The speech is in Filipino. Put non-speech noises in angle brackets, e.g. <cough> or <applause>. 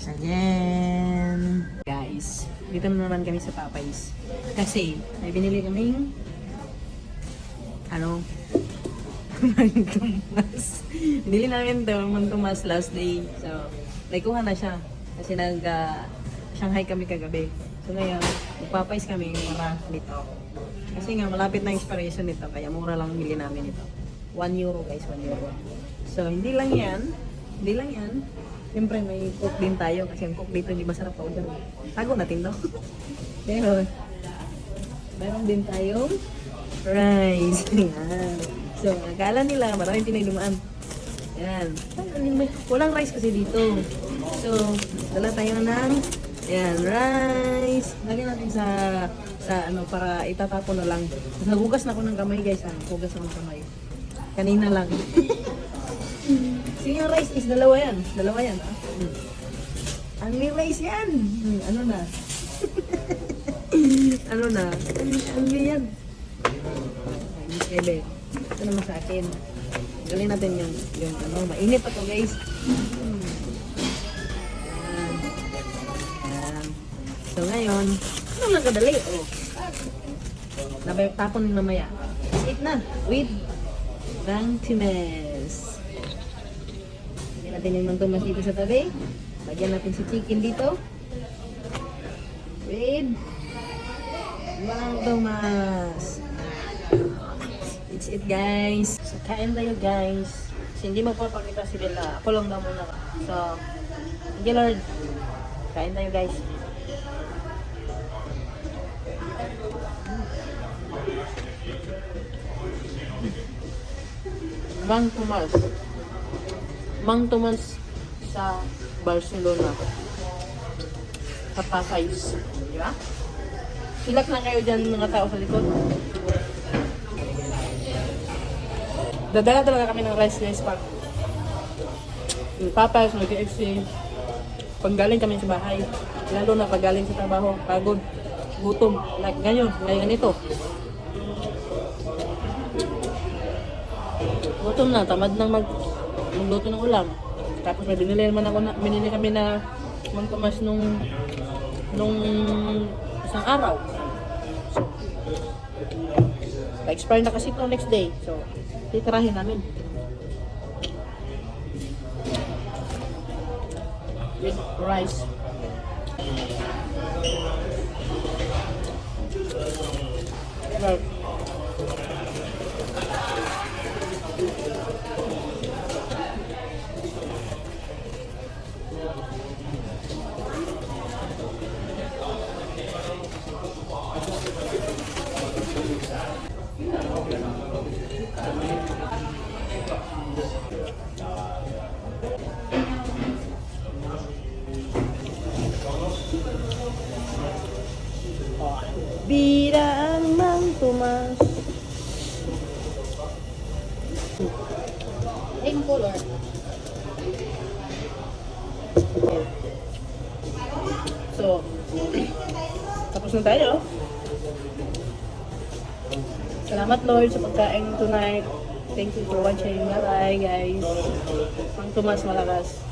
once again. Guys, dito na naman kami sa Popeyes. Kasi, may binili kaming ano, <laughs> Mantumas. Binili namin to, Mantumas last day. So, naikuha na siya. Kasi nag, ah, Shanghai kami kagabi. So ngayon, magpapais kami para dito. Kasi nga, malapit na expiration nito, kaya mura lang bili namin ito. 1 euro guys, 1 euro. So, hindi lang yan. Hindi lang yan. Siyempre, may cook din tayo kasi ang cook dito hindi masarap pa order. Tago natin to. <laughs> Pero, meron din tayong rice. <laughs> Yan. So, akala nila maraming Pinoy dumaan. Yan. Walang rice kasi dito. So, dala tayo ng yan, rice. Lagyan natin sa sa ano para itatapon na lang. Nagugas na ako ng kamay guys. Ah. Hugas ako ng kamay. Kanina lang. <laughs> yung rice is dalawa yan. Dalawa yan. Ah. Hmm. Only rice yan. Hmm, ano na? <laughs> ano na? Only yan. Ebe. Ito naman sa akin. Galing natin yung, yung ano, mainit pa to guys. Hmm. So ngayon, ano lang kadali? Oh. Nabay, tapon mamaya. Eat na. With Bang Times. Natin yung mantumas dito sa tabi. Lagyan natin si chicken dito. With Bang Tomas. It's it guys. So kain tayo guys. Kasi hindi magpapakita si Bella. Ako lang daw muna. So, thank you Lord. Kain tayo guys. Mang Tomas. Mang Tomas sa Barcelona. Sa Pasayos. Di ba? Silak na kayo dyan mga tao sa likod. Dadala talaga kami ng rice guys pag yung Papayos, mag-KFC. Pag galing kami sa bahay, lalo na pag galing sa trabaho, pagod, gutom. Like ngayon, ngayon ganito. Gutom na, tamad nang mag magluto ng ulam. Tapos may binili naman ako na, binili kami na Mang Tomas nung nung isang araw. So, expire na kasi ito next day. So, titirahin namin. With rice. Right. Bida ang Mang Tomas. Same color. So, tapos na tayo. Salamat Lord sa pagkain tonight. Thank you for watching. Bye-bye guys. Mang Tomas Malakas.